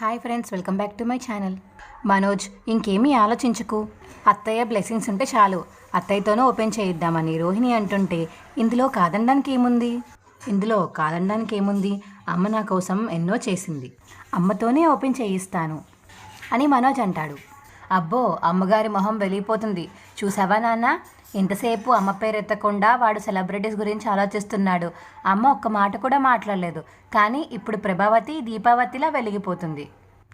Hi friends welcome back to my channel Manoj ఇంకేమీ ఆలోచించకు. అత్తయ్య బ్లెస్సింగ్స్ ఉంటే చాలు. అత్తయ్యతోనే ఓపెన్ చేయిద్దామని రోహిణి అంటుంటే ఇందులో కాదనడానికి ఏముంది? ఇందులో కాదనడానికి ఏముంది? అమ్మ నా కోసం ఎన్నో చేసింది. అమ్మతోనే ఓపెన్ చేయిస్తాను. అని మనోజ్ అంటాడు. అబ్బో అమ్మగారి మొహం వెలిగిపోతుంది. చూసావా నాన్న? ఇంతసేపు అమ్మ పేరు ఎత్తకుండా వాడు సెలబ్రిటీస్ గురించి ఆలోచిస్తున్నాడు. అమ్మ ఒక్క మాట కూడా మాట్లాడలేదు. కానీ ఇప్పుడు ప్రభావతి దీపావతిలా వెలిగిపోతుంది.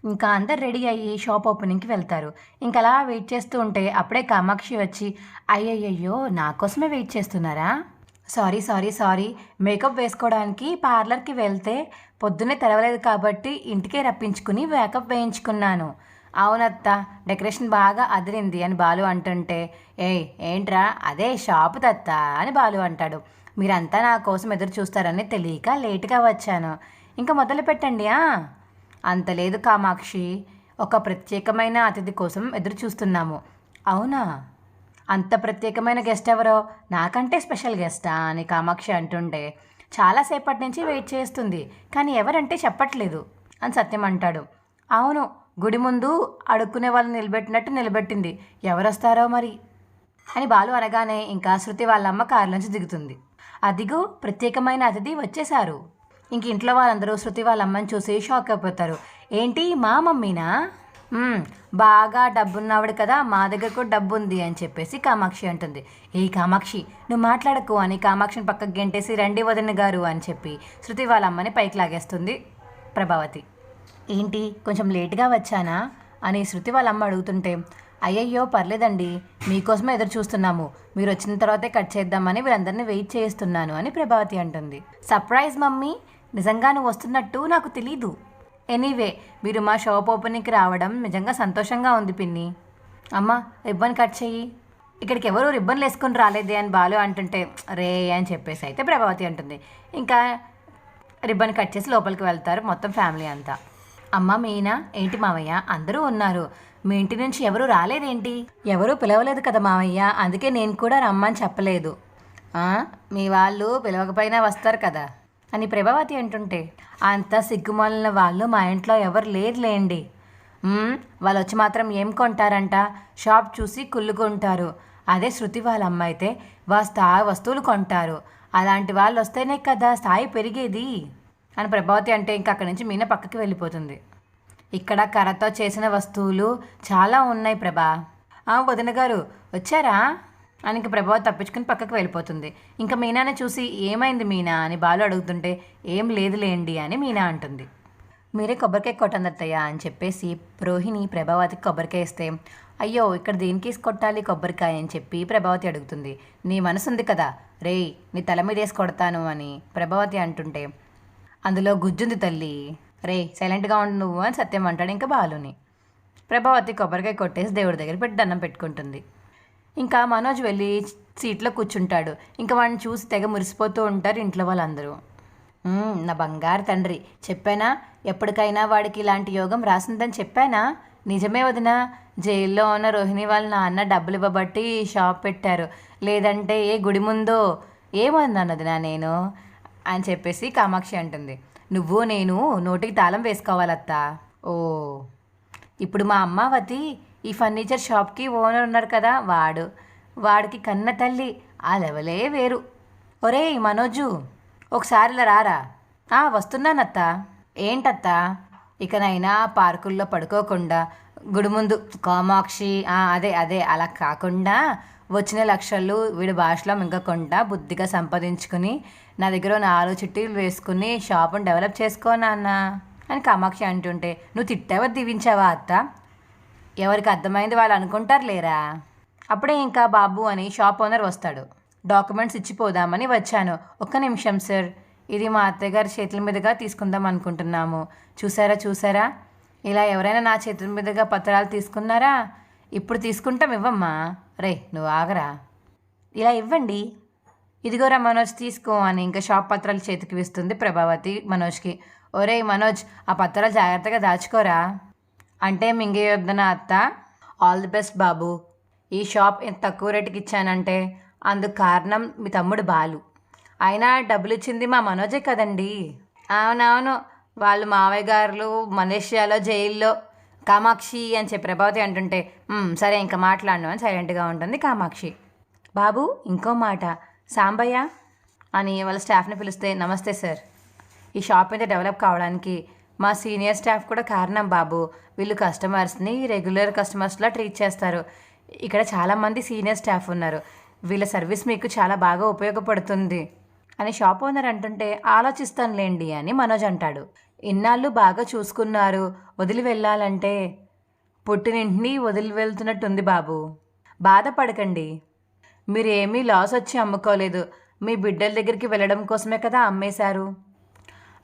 ఇంకా అందరు రెడీ అయ్యి షాప్ ఓపెనింగ్కి వెళ్తారు. ఇంకా అలా వెయిట్ చేస్తూ ఉంటే అప్పుడే కామాక్షి వచ్చి అయ్యయ్యో నా కోసమే వెయిట్ చేస్తున్నారా? Sorry sorry sorry. మేకప్ వేసుకోవడానికి పార్లర్కి వెళ్తే పొద్దున్నే తెరవలేదు కాబట్టి ఇంటికే రప్పించుకుని మేకప్ వేయించుకున్నాను. అవునత్త డెకరేషన్ బాగా అదిరింది అని బాలు అంటుంటే ఏయ్ ఏంట్రా అదే షాపు తత్త అని బాలు అంటాడు. మీరంతా నా కోసం ఎదురు చూస్తారని తెలియక లేటుగా వచ్చాను. ఇంకా మొదలు పెట్టండి ఆ? అంత లేదు కామాక్షి. ఒక ప్రత్యేకమైన అతిథి కోసం ఎదురు చూస్తున్నాము. అవునా? అంత ప్రత్యేకమైన గెస్ట్ ఎవరో? నాకంటే స్పెషల్ గెస్టా అని కామాక్షి అంటుంటే చాలాసేపటి నుంచి వెయిట్ చేస్తుంది కానీ ఎవరంటే చెప్పట్లేదు అని సత్యం అంటాడు. అవును గుడి ముందు అడుక్కునే వాళ్ళని నిలబెట్టినట్టు నిలబెట్టింది. ఎవరొస్తారో మరి? అని బాలు అనగానే ఇంకా శృతి వాళ్ళమ్మ కారులోంచి దిగుతుంది. అదిగో ప్రత్యేకమైన అతిథి వచ్చేశారు. ఇంక ఇంట్లో వాళ్ళందరూ శృతి వాళ్ళ అమ్మని చూసి షాక్ అయిపోతారు. ఏంటి మా మమ్మీనా? బాగా డబ్బున్నవాడు కదా మా దగ్గర కూడా డబ్బు ఉంది అని చెప్పేసి కామాక్షి అంటుంది. ఏ కామాక్షి నువ్వు మాట్లాడకు అని కామాక్షిని పక్కకు గెంటేసి రండి వదిన గారు అని చెప్పి శృతి వాళ్ళ అమ్మని పైకి లాగేస్తుంది ప్రభావతి. ఏంటి? కొంచెం లేట్గా వచ్చానా? అని శృతి వాళ్ళమ్మ అడుగుతుంటే అయ్యయ్యో పర్లేదండి. మీకోసమే ఎదురు చూస్తున్నాము. మీరు వచ్చిన తర్వాతే కట్ చేద్దామని వీరందరినీ వెయిట్ చేస్తున్నాను అని ప్రభావతి అంటుంది. Surprise mummy! నిజంగా నువ్వు వస్తున్నట్టు నాకు తెలీదు. ఎనీవే మీరు మా షాప్ ఓపెనింగ్కి రావడం నిజంగా సంతోషంగా ఉంది పిన్ని. అమ్మ రిబ్బన్ కట్ చెయ్యి. ఇక్కడికి ఎవరు రిబ్బన్లు వేసుకొని రాలేదే అని బాలు అంటుంటే రే అని చెప్పేసి అయితే ప్రభావతి అంటుంది. ఇంకా రిబ్బన్ కట్ చేసి లోపలికి వెళ్తారు మొత్తం ఫ్యామిలీ అంతా. అమ్మ మీనా ఏంటి మావయ్య? అందరూ ఉన్నారు. మీ ఇంటి నుంచి ఎవరు రాలేదేంటి? ఎవరూ పిలవలేదు కదా మావయ్య. అందుకే నేను కూడా రమ్మని చెప్పలేదు. మీ వాళ్ళు పిలవకపోయినా వస్తారు కదా? అని ప్రభావతి అంటుంటే అంత సిగ్గుమాలిన వాళ్ళు మా ఇంట్లో ఎవరు లేరులేండి. వాళ్ళు వచ్చి మాత్రం ఏం కొంటారంట? షాప్ చూసి కుళ్ళుకుంటారు. అదే శృతి వాళ్ళ అమ్మ అయితే స్థాయి వస్తువులు కొంటారు. అలాంటి వాళ్ళు వస్తేనే కదా స్థాయి పెరిగేది. అని ప్రభావతి అంటే ఇంకా అక్కడి నుంచి మీనా పక్కకి వెళ్ళిపోతుంది. ఇక్కడ కర్రతో చేసిన వస్తువులు చాలా ఉన్నాయి ప్రభా. ఆ వదిన గారు వచ్చారా? అని ఇంక ప్రభావతి తప్పించుకుని పక్కకి వెళ్ళిపోతుంది. ఇంకా మీనాని చూసి ఏమైంది మీనా? అని బాలు అడుగుతుంటే ఏం లేదులేండి అని మీనా అంటుంది. మీరే కొబ్బరికాయ కొట్టండి అత్తయ్య అని చెప్పేసి రోహిణి ప్రభావతికి కొబ్బరికాయ ఇస్తే అయ్యో ఇక్కడ దేనికి వేసి కొట్టాలి కొబ్బరికాయ? అని చెప్పి ప్రభావతి అడుగుతుంది. నీ మనసు ఉంది కదా. రేయ్ నీ తల మీద వేసి కొడతాను అని ప్రభావతి అంటుంటే అందులో గుజ్జుంది తల్లి. రే సైలెంట్గా ఉండు నువ్వు అని సత్యం అంటాడు ఇంకా బాలుని. ప్రభావతి కొబ్బరికాయ కొట్టేసి దేవుడి దగ్గర పెట్టి దండం పెట్టుకుంటుంది. ఇంకా మనోజ్ వెళ్ళి సీట్లో కూర్చుంటాడు. ఇంకా వాడిని చూసి తెగ మురిసిపోతూ ఉంటారు ఇంట్లో వాళ్ళందరూ. నా బంగారు తండ్రి చెప్పానా? ఎప్పటికైనా వాడికి ఇలాంటి యోగం రాసిందని చెప్పానా? నిజమే వదిన జైల్లో ఉన్న రోహిణి వాళ్ళ నాన్న డబ్బులు ఇవ్వబట్టి షాప్ పెట్టారు. లేదంటే ఏ గుడి ముందో? ఏమన్నాను వదినా నేను. అని చెప్పేసి కామాక్షి అంటుంది. నువ్వు నేను నోటికి తాళం వేసుకోవాలత్తా. ఓ ఇప్పుడు మా అమ్మావతి ఈ ఫర్నిచర్ షాప్కి ఓనర్ ఉన్నారు కదా వాడు. వాడికి కన్న తల్లి ఆ లెవలే వేరు. ఒరేయ్ మనోజు ఒకసారి ఇలా రారా. "ఆ, వస్తున్నానత్తా. ఏంటత్తా? ఇకనైనా పార్కుల్లో పడుకోకుండా గుడి ముందు కామాక్షి అదే అదే అలా కాకుండా వచ్చిన లక్షలు వీడి భాషలో మింగకుండా బుద్ధిగా సంపాదించుకుని నా దగ్గర నాలుగు చిట్టీలు వేసుకుని షాపును డెవలప్ చేసుకో నాన్న అని కామాక్షి అంటుంటే నువ్వు తిట్టావా దీవించావా అత్త? ఎవరికి అర్థమైంది వాళ్ళు అనుకుంటారు లేరా? అప్పుడే ఇంకా బాబు అని షాప్ ఓనర్ వస్తాడు. డాక్యుమెంట్స్ ఇచ్చిపోదామని వచ్చాను. ఒక్క నిమిషం సార్. ఇది మా అత్తగారి చేతుల మీదుగా తీసుకుందాం అనుకుంటున్నాము. చూసారా చూసారా? ఇలా ఎవరైనా నా చేతుల మీదుగా పత్రాలు తీసుకున్నారా? ఇప్పుడు తీసుకుంటాం ఇవ్వమ్మా. రే నువ్వు ఆగరా? ఇలా ఇవ్వండి. ఇదిగోరా మనోజ్ తీసుకో అని ఇంకా షాప్ పత్రాలు చేతికి ఇస్తుంది ప్రభావతి మనోజ్కి. ఒరే మనోజ్ ఆ పత్రాలు జాగ్రత్తగా దాచుకోరా. అంటే మింగేయొద్దన అత్త. ఆల్ ది బెస్ట్ బాబు. ఈ షాప్ ఇంత తక్కువ రేటుకి ఇచ్చానంటే అందుకు కారణం మీ తమ్ముడు బాలు. అయినా డబ్బులు ఇచ్చింది మా మనోజే కదండి. అవునవును వాళ్ళు మావయ్య గారులు మలేషియాలో జైల్లో కామాక్షి అని చెప్పి ప్రభావతి అంటుంటే సరే ఇంకా మాట్లాడను అని సైలెంట్గా ఉంటుంది కామాక్షి. బాబు ఇంకో మాట. సాంబయ్య అని వాళ్ళ స్టాఫ్ని పిలిస్తే నమస్తే సార్. ఈ షాప్ మీద డెవలప్ కావడానికి మా సీనియర్ స్టాఫ్ కూడా కారణం బాబు. వీళ్ళు కస్టమర్స్ని రెగ్యులర్ కస్టమర్స్లా ట్రీట్ చేస్తారు. ఇక్కడ చాలామంది సీనియర్ స్టాఫ్ ఉన్నారు. వీళ్ళ సర్వీస్ మీకు చాలా బాగా ఉపయోగపడుతుంది అని షాప్ ఓనర్ అంటుంటే ఆలోచిస్తానులేండి అని మనోజ్ అంటాడు. ఇన్నాళ్ళు బాగా చూసుకున్నారు. వదిలి వెళ్ళాలంటే. పుట్టినింటిని వదిలి వెళ్తున్నట్టుంది బాబు. బాధపడకండి. మీరు ఏమీ లాస్ వచ్చి అమ్ముకోలేదు. మీ బిడ్డల దగ్గరికి వెళ్ళడం కోసమే కదా అమ్మేశారు.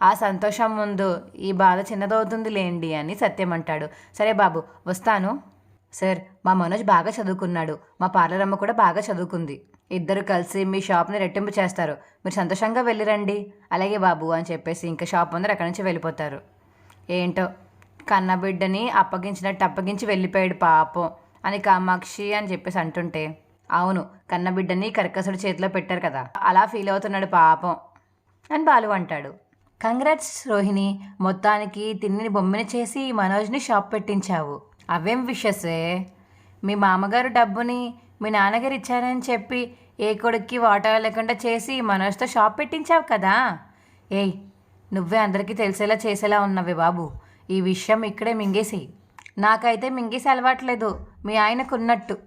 ఆ సంతోషం ముందు ఈ బాధ చిన్నదవుతుంది లేండి అని సత్యం అంటాడు. సరే బాబు వస్తాను. సార్ మా మనోజ్ బాగా చదువుకున్నాడు. మా పార్లర్ అమ్మ కూడా బాగా చదువుకుంది. ఇద్దరు కలిసి మీ షాప్ని రెట్టింపు చేస్తారు. మీరు సంతోషంగా వెళ్ళిరండి. అలాగే బాబు అని చెప్పేసి ఇంకా షాప్ ముందర అక్కడి నుంచి వెళ్ళిపోతారు. ఏంటో? కన్న బిడ్డని అప్పగించినట్టు అప్పగించి వెళ్ళిపోయాడు పాపం అని కామాక్షి అని చెప్పేసి అంటుంటే అవును కన్నబిడ్డని కర్కసుడి చేతిలో పెట్టారు కదా. అలా ఫీల్ అవుతున్నాడు పాపం అని బాలు అంటాడు. కంగ్రాట్స్ రోహిణి మొత్తానికి తిన్నిని బొమ్మిని చేసి మనోజ్ని షాప్ పెట్టించావు. అవేం విషెస్సే మీ మామగారు డబ్బుని మీ నాన్నగారు ఇచ్చారని చెప్పి ఏ కొడుక్కి వాటా లేకుండా చేసి మనోజ్తో షాప్ పెట్టించావు కదా? ఏయ్ నువ్వే అందరికీ తెలిసేలా చేసేలా ఉన్నవి బాబు. ఈ విషయం ఇక్కడే మింగేసి. నాకైతే మింగేసి అలవాట్లేదు. మీ ఆయనకున్నట్టు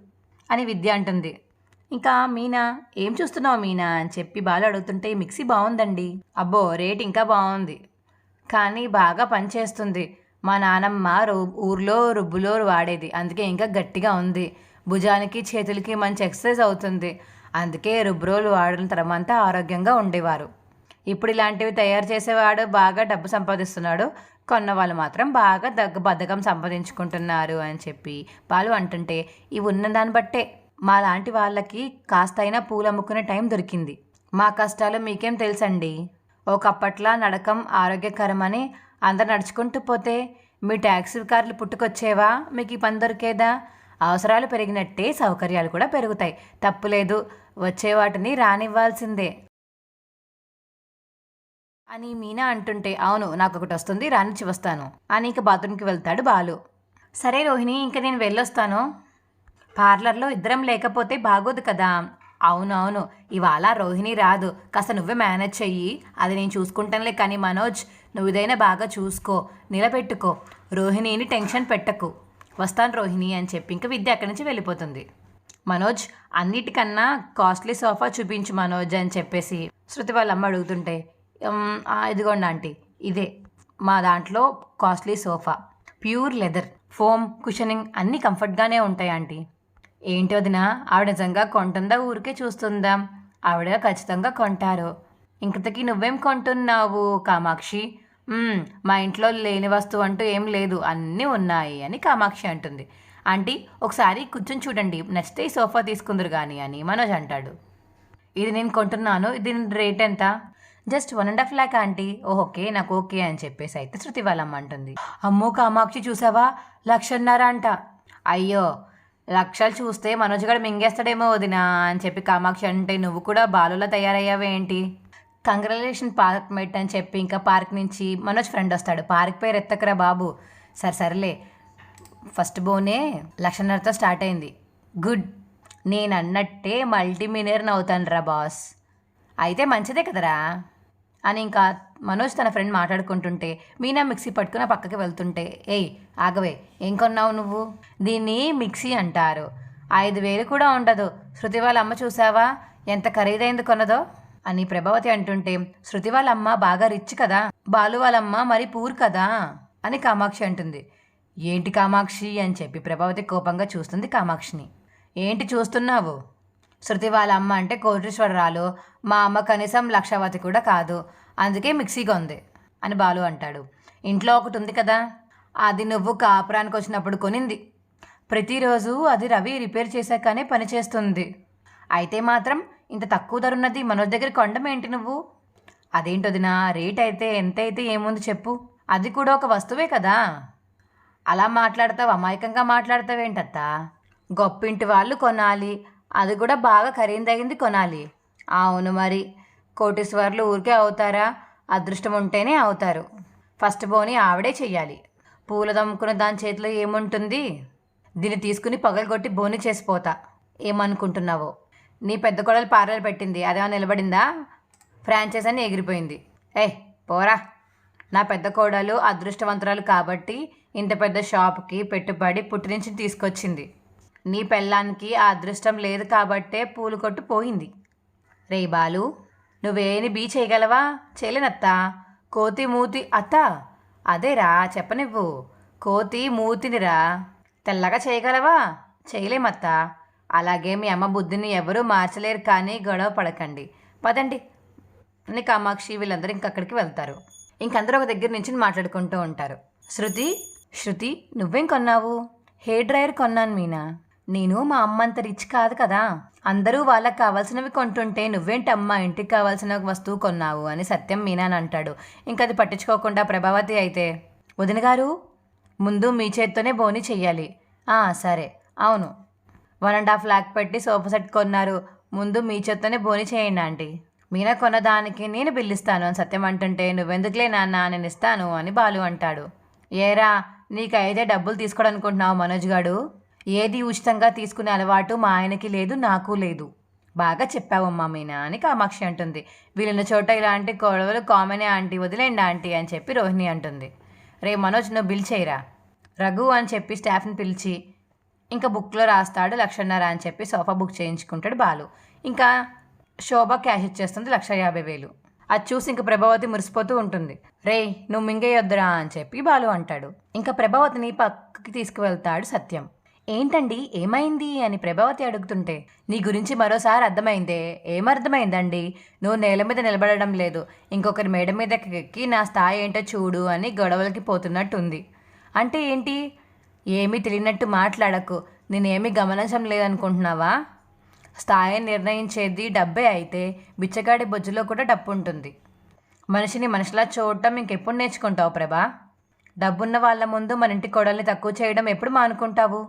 అని విద్య అంటుంది. ఇంకా మీనా ఏం చూస్తున్నావు మీనా అని చెప్పి బాలు అడుగుతుంటే "ఈ మిక్సీ బాగుందండి అబ్బో రేట్ ఇంకా బాగుంది కానీ బాగా పనిచేస్తుంది మా నానమ్మ రు- ఊర్లో రుబ్బులో వాడేది. అందుకే ఇంకా గట్టిగా ఉంది. భుజానికి చేతులకి మంచి ఎక్సర్సైజ్ అవుతుంది. అందుకే రుబ్బురోలు వాడిన తరమంతా ఆరోగ్యంగా ఉండేవారు. ఇప్పుడు ఇలాంటివి తయారు చేసేవాడు బాగా డబ్బు సంపాదిస్తున్నాడు. కొన్న వాళ్ళు మాత్రం బాగా దగ్గ బద్ధకం సంపాదించుకుంటున్నారు అని చెప్పి వాళ్ళు అంటుంటే ఇవి ఉన్న దాన్ని బట్టే మా లాంటి వాళ్ళకి కాస్తైనా పూలు అమ్ముకునే టైం దొరికింది. మా కష్టాలు మీకేం తెలుసండి? ఒకప్పట్లా నడకం ఆరోగ్యకరమని అందరు నడుచుకుంటూ పోతే మీ ట్యాక్సీ కార్లు పుట్టుకొచ్చేవా? మీకు ఈ పని దొరికేదా? అవసరాలు పెరిగినట్టే సౌకర్యాలు కూడా పెరుగుతాయి. తప్పులేదు వచ్చే వాటిని రానివ్వాల్సిందే. అని మీనా అంటుంటే అవును నాకు ఒకటి వస్తుంది రానిచ్చి వస్తాను. అని ఇక బాత్రూమ్కి వెళ్తాడు బాలు. సరే రోహిణి ఇంక నేను వెళ్ళొస్తాను. పార్లర్లో ఇద్దరం లేకపోతే బాగోదు కదా. అవునవును. ఇవాళ రోహిణి రాదు. కాస్త నువ్వే మేనేజ్ చెయ్యి. అది నేను చూసుకుంటానులే కానీ మనోజ్ నువ్వు ఇదైనా బాగా చూసుకో. నిలబెట్టుకో. రోహిణిని టెన్షన్ పెట్టకు. వస్తాను రోహిణి అని చెప్పి ఇంకా విద్య అక్కడి నుంచి వెళ్ళిపోతుంది. మనోజ్ అన్నిటికన్నా కాస్ట్లీ సోఫా చూపించు మనోజ్ అని చెప్పేసి శృతి వాళ్ళ అమ్మ అడుగుతుంటే ఇదిగోండి ఆంటీ ఇదే మా దాంట్లో costly sofa pure leather foam cushioning అన్నీ కంఫర్ట్గానే ఉంటాయి ఆంటీ. ఏంటి వదిన ఆవిడ నిజంగా కొంటుందా ఊరికే చూస్తుందా? ఆవిడ ఖచ్చితంగా కొంటారు. ఇంకతకి నువ్వేం కొంటున్నావు కామాక్షి? మా ఇంట్లో లేని వస్తువు అంటూ ఏం లేదు అన్నీ ఉన్నాయి అని కామాక్షి అంటుంది. ఆంటీ ఒకసారి కూర్చొని చూడండి నచ్చితే ఈ సోఫా తీసుకుందరు కానీ అని మనోజ్ అంటాడు. ఇది నేను కొంటున్నాను దీని రేట్ ఎంత? Just one and half lakh aunty. Okay నాకు ఓకే అని చెప్పేసి అయితే శృతి వాళ్ళమ్మ అంటుంది. అమ్మో కామాక్షి చూసావా? లక్షన్నర అంట. అయ్యో లక్షలు చూస్తే మనోజ్ గడ మింగేస్తాడేమో వదినా అని చెప్పి కామాక్షి అంటే నువ్వు కూడా బాలులా తయారయ్యావే కంగ్రాలేషన్ పార్క్ మెట్ అని చెప్పి ఇంకా పార్క్ నుంచి మనోజ్ ఫ్రెండ్ వస్తాడు. పార్క్ పేరు ఎత్తకరా బాబు. సరే సర్లే. ఫస్ట్ బోనే లక్షన్నరతో స్టార్ట్ అయింది. గుడ్. నేను అన్నట్టే మల్టీ అవుతాను రా బాస్. అయితే మంచిదే కదరా? అని ఇంకా మనోజ్ తన ఫ్రెండ్ మాట్లాడుకుంటుంటే మీనా మిక్సీ పట్టుకుని పక్కకి వెళ్తుంటే ఏయ్ ఆగవే ఏం కొన్నావు నువ్వు? దీన్ని మిక్సీ అంటారు. ఐదు వేలు కూడా ఉండదు. శృతి వాళ్ళ అమ్మ చూసావా? ఎంత ఖరీదైంది కొన్నదో? అని ప్రభావతి అంటుంటే శృతి వాళ్ళ అమ్మ బాగా రిచ్ కదా బాలు వాళ్ళమ్మ మరి పూర్ కదా అని కామాక్షి అంటుంది. ఏంటి కామాక్షి? అని చెప్పి ప్రభావతి కోపంగా చూస్తుంది కామాక్షిని. ఏంటి చూస్తున్నావు? శృతి వాళ్ళ అమ్మ అంటే కోటేశ్వరరాలు మా అమ్మ కనీసం లక్షవతి కూడా కాదు అందుకే మిక్సీగా ఉంది అని బాలు అంటాడు. ఇంట్లో ఒకటి ఉంది కదా అది నువ్వు కాపురానికి వచ్చినప్పుడు కొనింది. ప్రతిరోజు అది రవి రిపేర్ చేశాకనే పనిచేస్తుంది అయితే మాత్రం ఇంత తక్కువ ధర ఉన్నది మనోజ్ దగ్గర కొండం ఏంటి నువ్వు? అదేంటొదినా రేట్ అయితే ఎంత అయితే ఏముంది చెప్పు. అది కూడా ఒక వస్తువే కదా. అలా మాట్లాడతావు అమాయకంగా మాట్లాడతావేంటత్తా? గొప్పింటి వాళ్ళు కొనాలి. అది కూడా బాగా ఖరీదైంది కొనాలి. అవును మరి. కోటీశ్వర్లు ఊరికే అవుతారా? అదృష్టం ఉంటేనే అవుతారు. ఫస్ట్ బోని ఆవిడే చెయ్యాలి. పూల దమ్ముకున్న దాని చేతిలో ఏముంటుంది? దీన్ని తీసుకుని పగలగొట్టి బోని చేసిపోతా. ఏమనుకుంటున్నావో? నీ పెద్ద కొడలు పార్లర్ పెట్టింది అదేమో నిలబడిందా? ఫ్రాంచైజ్ అని ఎగిరిపోయింది. ఏ పోరా. నా పెద్ద కోడలు అదృష్టవంతురాలు కాబట్టి ఇంత పెద్ద షాప్కి పెట్టుబడి పుట్టినుంచి తీసుకొచ్చింది. నీ పెళ్ళానికి ఆ అదృష్టం లేదు కాబట్టే పూలు కొట్టు పోయింది. రే బాలు నువ్వేని బీ చేయగలవా? చేయలేనత్తా కోతి మూతి అత్త. అదేరా చెప్పనివ్వు. కోతి మూతినిరా. తెల్లగా చేయగలవా? చేయలేమత్తా అలాగే మీ అమ్మ బుద్ధిని ఎవరూ మార్చలేరు కానీ గొడవ పడకండి. పదండి. అని కామాక్షి వీళ్ళందరూ ఇంకక్కడికి వెళ్తారు. ఇంకందరూ ఒక దగ్గర నుంచి మాట్లాడుకుంటూ ఉంటారు. శృతి శృతి నువ్వేం కొన్నావు? హెయిర్ డ్రైయర్ కొన్నాను మీనా. నేను మా అమ్మ అంత రిచ్ కాదు కదా. అందరూ వాళ్ళకి కావాల్సినవి కొంటుంటే నువ్వేంటమ్మా ఇంటికి కావాల్సిన వస్తువు కొన్నావు అని సత్యం మీనా అని అంటాడు. ఇంకా అది పట్టించుకోకుండా ప్రభావతి అయితే వదిన గారు ముందు మీ చేత్తోనే బోని చెయ్యాలి. "ఆ, సరే. అవును. వన్ అండ్ హాఫ్ లాక్ పెట్టి సోఫా సెట్ కొన్నారు. ముందు మీ చేత్తోనే బోని చేయండి ఆంటీ. మీనా కొన్నదానికి నేను బిల్లిస్తాను అని సత్యం అంటుంటే నువ్వెందుకులే నాన్న నేను ఇస్తాను అని బాలు అంటాడు. ఏరా నీకైతే డబ్బులు తీసుకోవడం అనుకుంటున్నావు మనోజ్ గాడు? ఏది ఉచితంగా తీసుకునే అలవాటు మా ఆయనకి లేదు నాకు లేదు. బాగా చెప్పావమ్మా మీనా అని కామాక్షి అంటుంది. వీళ్ళున్న చోట ఇలాంటి గొడవలు కామనే ఆంటీ వదిలేండి ఆంటీ అని చెప్పి రోహిణి అంటుంది. రే మనోజ్ నువ్వు బిల్ చేయరా? రఘు అని చెప్పి స్టాఫ్ని పిలిచి ఇంకా బుక్లో రాస్తాడు లక్షన్నర అని చెప్పి సోఫా బుక్ చేయించుకుంటాడు బాలు. ఇంకా శోభ క్యాష్ ఇచ్చేస్తుంది లక్ష యాభై వేలు. అది చూసి ఇంకా ప్రభావతి మురిసిపోతూ ఉంటుంది. రే నువ్వు మింగేయొద్దురా అని చెప్పి బాలు అంటాడు. ఇంకా ప్రభావతిని పక్కకి తీసుకువెళ్తాడు సత్యం. ఏంటండి ఏమైంది అని ప్రభావతి అడుగుతుంటే నీ గురించి మరోసారి అర్థమైందే? ఏమర్థమైందండి నువ్వు నేల మీద నిలబడడం లేదు. ఇంకొకరి మేడ మీద ఎక్కి నా స్థాయి ఏంటో చూడు అని గొడవలకి పోతున్నట్టుంది. అంటే ఏంటి? ఏమీ తెలియనట్టు మాట్లాడకు. నేనేమీ గమనించడం లేదనుకుంటున్నావా? స్థాయిని నిర్ణయించేది డబ్బే అయితే బిచ్చగాడి బొజ్జులో కూడా డబ్బు ఉంటుంది మనిషిని మనిషిలా చూడటం ఇంకెప్పుడు నేర్చుకుంటావు ప్రభా? డబ్బున్న వాళ్ళ ముందు మన ఇంటి కోడల్ని తక్కువ చేయడం ఎప్పుడు మానుకుంటావు?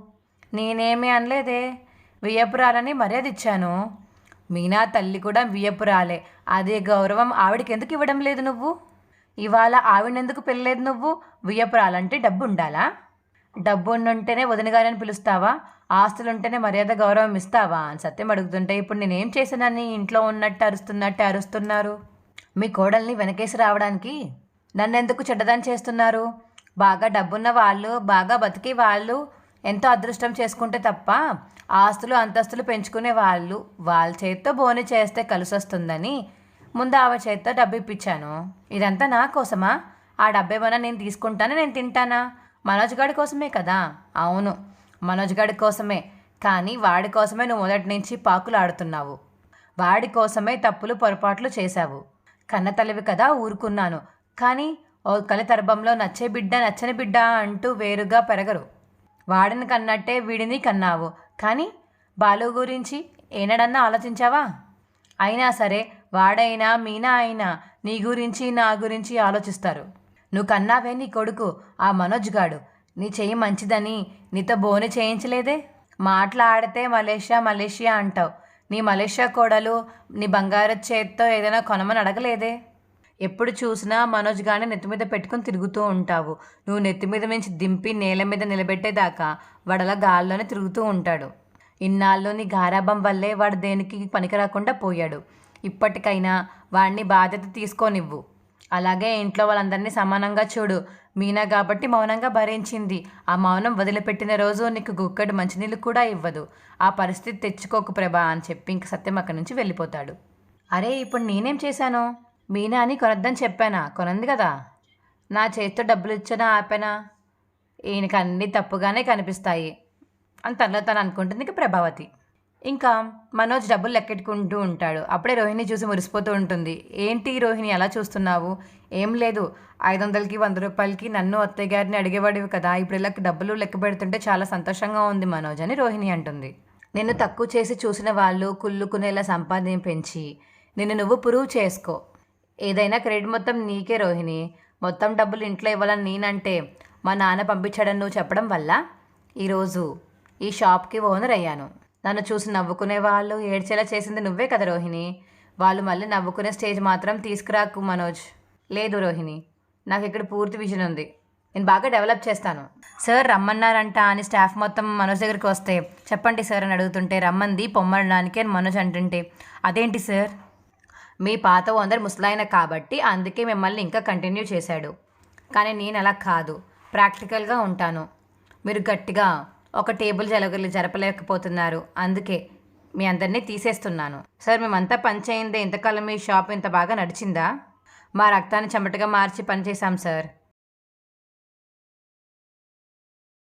నేనేమీ అనలేదే. వియ్యపురాలని మర్యాద ఇచ్చాను. మీనా తల్లి కూడా వియ్యపురాలే. అదే గౌరవం ఆవిడకి ఎందుకు ఇవ్వడం లేదు నువ్వు? ఇవాళ ఆవిడెందుకు పెళ్ళలేదు నువ్వు? వియ్యపురాలంటే డబ్బు ఉండాలా డబ్బు ఉంటేనే వదిన గారని పిలుస్తావా? ఆస్తులుంటేనే మర్యాద గౌరవం ఇస్తావా? అని సత్యం అడుగుతుంటే ఇప్పుడు నేనేం చేశానని ఇంట్లో ఉన్నట్టు అరుస్తున్నట్టు అరుస్తున్నారు. మీ కోడల్ని వెనకేసి రావడానికి నన్నెందుకు చెడ్డదాన్ని చేస్తున్నారు? బాగా డబ్బున్న వాళ్ళు బాగా బతికే వాళ్ళు ఎంతో అదృష్టం చేసుకుంటే తప్ప ఆస్తులు అంతస్తులు పెంచుకునే వాళ్ళు వాళ్ళ చేత్తో బోని చేస్తే కలిసొస్తుందని ముందు ఆమె చేత్తో డబ్బు ఇప్పించాను ఇదంతా నా కోసమా? ఆ డబ్బేమన్నా నేను తీసుకుంటానా నేను తింటానా? మనోజ్ గాడి కోసమే కదా? అవును. మనోజ్ గాడి కోసమే. కానీ వాడి కోసమే నువ్వు మొదటి నుంచి పాకులు ఆడుతున్నావు. వాడి కోసమే తప్పులు పొరపాట్లు చేశావు. కన్న తల్లివి కదా ఊరుకున్నాను. కానీ ఓ కలి తరబంలో నచ్చే బిడ్డ నచ్చని బిడ్డ అంటూ వేరుగా పెరగరు. వాడిని కన్నట్టే వీడిని కన్నావు. కానీ బాలు గురించి ఏనాడన్నా ఆలోచించావా? అయినా సరే వాడైనా మీనా అయినా నీ గురించి నా గురించి ఆలోచిస్తారు. నువ్వు కన్నావే నీ కొడుకు ఆ మనోజ్ గాడు నీ చెయ్యి మంచిదని నీతో బోని చేయించలేదే? మాట్లాడితే మలేషియా మలేషియా అంటావు. నీ మలేషియా కోడలు నీ బంగారు చేత్తో ఏదైనా కొనమని అడగలేదే? ఎప్పుడు చూసినా మనోజ్ గాని నెత్తి మీద పెట్టుకుని తిరుగుతూ ఉంటావు. నువ్వు నెత్తి మీద నుంచి దింపి నేల మీద నిలబెట్టేదాకా వడల గాల్లోనే తిరుగుతూ ఉంటాడు. ఇన్నాళ్ళు నీ గారాబం వల్లే వాడు దేనికి పనికి రాకుండా పోయాడు. ఇప్పటికైనా వాడిని బాధ్యత తీసుకోనివ్వు. అలాగే ఇంట్లో వాళ్ళందరినీ సమానంగా చూడు. మీనా కాబట్టి మౌనంగా భరించింది. ఆ మౌనం వదిలిపెట్టిన రోజు నీకు గుక్కడు మంచినీళ్ళు కూడా ఇవ్వదు. ఆ పరిస్థితి తెచ్చుకోకు ప్రభా అని చెప్పి ఇంక సత్యం అక్కడి నుంచి వెళ్ళిపోతాడు. అరే ఇప్పుడు నేనేం చేశాను? మీనా అని కొనొద్దని చెప్పానా? కొనంది కదా. నా చేతితో డబ్బులు ఇచ్చానా ఆపానా? ఈయనకి అన్నీ తప్పుగానే కనిపిస్తాయి. అని తనలో తను అనుకుంటుంది ఇక ప్రభావతి. ఇంకా మనోజ్ డబ్బులు లెక్కెట్టుకుంటూ ఉంటాడు. అప్పుడే రోహిణి చూసి మురిసిపోతూ ఉంటుంది. ఏంటి రోహిణి అలా చూస్తున్నావు? ఏం లేదు. ఐదు వందలకి వంద రూపాయలకి నన్ను అత్తయ్య గారిని అడిగేవాడివి కదా. ఇప్పుడు ఇలా డబ్బులు లెక్క పెడుతుంటే చాలా సంతోషంగా ఉంది మనోజ్ అని రోహిణి అంటుంది. నిన్ను తక్కువ చేసి చూసిన వాళ్ళు కుళ్ళుకునేలా సంపాదన పెంచి నిన్ను నువ్వు ప్రూవ్ చేసుకో. ఏదైనా క్రెడిట్ మొత్తం నీకే రోహిణి. మొత్తం డబ్బులు ఇంట్లో ఇవ్వాలని నేనంటే మా నాన్న పంపించాడని నువ్వు చెప్పడం వల్ల ఈరోజు ఈ షాప్కి ఓనర్ అయ్యాను. నన్ను చూసి నవ్వుకునే వాళ్ళు ఏడ్చేలా చేసింది నువ్వే కదా రోహిణి. వాళ్ళు మళ్ళీ నవ్వుకునే స్టేజ్ మాత్రం తీసుకురాకు మనోజ్. లేదు రోహిణి నాకు ఇక్కడ పూర్తి విజన్ ఉంది. నేను బాగా డెవలప్ చేస్తాను. సార్ రమ్మన్నారంట అని స్టాఫ్ మొత్తం మనోజ్ దగ్గరికి వస్తే చెప్పండి సార్ అని అడుగుతుంటే రమ్మంది పొమ్మనడానికి అని మనోజ్ అంటుంటే అదేంటి సార్? మీ పాత ఓనర్ ముసలాయన కాబట్టి అందుకే మిమ్మల్ని ఇంకా కంటిన్యూ చేశాడు. కానీ నేను అలా కాదు. ప్రాక్టికల్గా ఉంటాను. మీరు గట్టిగా ఒక టేబుల్ జలగలు జరపలేకపోతున్నారు. అందుకే మీ అందరినీ తీసేస్తున్నాను. సార్ మేమంతా పనిచేయిందే ఇంతకాలం మీ షాప్ ఇంత బాగా నడిచిందా? మా రక్తాన్ని చెమటగా మార్చి పనిచేశాం సార్.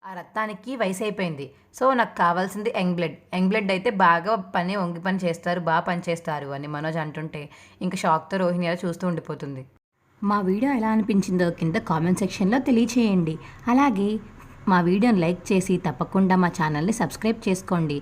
ఆ రక్తానికి వయసు అయిపోయింది. సో నాకు కావాల్సింది యంగ్ బ్లడ్. యంగ్ బ్లడ్ అయితే బాగా పని వంగి పని చేస్తారు బాగా పని చేస్తారు అని మనోజ్ అంటుంటే ఇంకా షాక్తో రోహిణి అలా చూస్తూ ఉండిపోతుంది. మా వీడియో ఎలా అనిపించిందో కింద కామెంట్ సెక్షన్లో తెలియచేయండి. అలాగే మా వీడియోని లైక్ చేసి తప్పకుండా మా ఛానల్ని సబ్స్క్రైబ్ చేసుకోండి.